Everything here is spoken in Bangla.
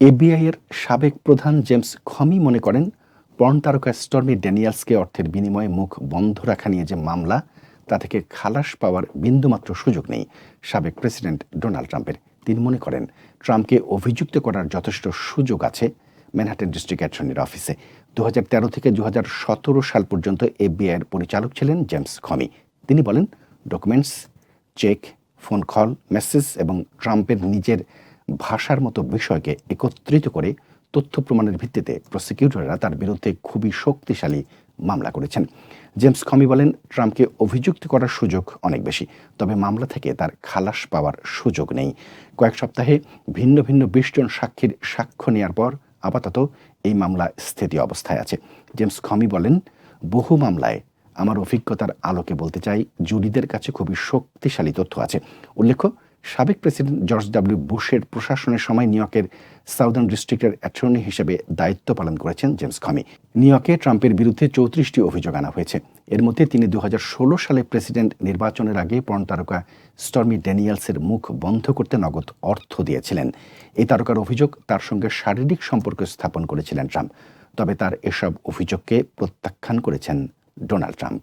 এবিআই এর সাবেক প্রধান জেমস খমি মনে করেন পর্ন তারকা স্টর্মি ড্যানিয়ালসকে অর্থের বিনিময়ে মুখ বন্ধ রাখা নিয়ে যে মামলা, তা থেকে খালাস পাওয়ার বিন্দুমাত্র সুযোগ নেই, সাবেক প্রেসিডেন্ট ডোনাল্ড ট্রাম্পের। তিনি মনে করেন, ট্রাম্পকে অভিযুক্ত করার যথেষ্ট সুযোগ আছে ম্যানহাটেন ডিস্ট্রিক্ট অ্যাটর্নির অফিসে। দু হাজার তেরো থেকে দু হাজার সতেরো সাল পর্যন্ত এফবিআইয়ের পরিচালক ছিলেন জেমস খমি। তিনি বলেন, documents, check, phone call, message এবং ট্রাম্পের নিজের ভাষার মতো বিষয়কে একত্রিত করে তথ্য প্রমাণের ভিত্তিতে প্রসিকিউটররা তার বিরুদ্ধে খুবই শক্তিশালী মামলা করেছেন। জেমস খমি বলেন, ট্রাম্পকে অভিযুক্ত করার সুযোগ অনেক বেশি, তবে মামলা থেকে তার খালাস পাওয়ার সুযোগ নেই। কয়েক সপ্তাহে ভিন্ন ভিন্ন বিশ জন সাক্ষীর সাক্ষ্য নেওয়ার পর আপাতত এই মামলা স্থিতি অবস্থায় আছে। জেমস খমি বলেন, বহু মামলায় আমার অভিজ্ঞতার আলোকে বলতে চাই, জুরিদের কাছে খুবই শক্তিশালী তথ্য আছে। উল্লেখ্য সাবেক প্রেসিডেন্ট জর্জ ডাব্লিউ বুশের প্রশাসনের সময় নিউ ইয়র্কের সাউদার্ন ডিস্ট্রিক্টের অ্যাটর্নি হিসেবে দায়িত্ব পালন করেছেন জেমস খমি নিউ ইয়র্কে ট্রাম্পের বিরুদ্ধে চৌত্রিশটি অভিযোগ আনা হয়েছে। এর মধ্যে তিনি দু হাজার ষোলো সালে প্রেসিডেন্ট নির্বাচনের আগে পর্ন তারকা স্টর্মি ড্যানিয়েলসের মুখ বন্ধ করতে নগদ অর্থ দিয়েছিলেন। এই তারকার অভিযোগ তার সঙ্গে শারীরিক সম্পর্ক স্থাপন করেছিলেন ট্রাম্প। তবে তার এসব অভিযোগকে প্রত্যাখ্যান করেছেন ডোনাল্ড ট্রাম্প।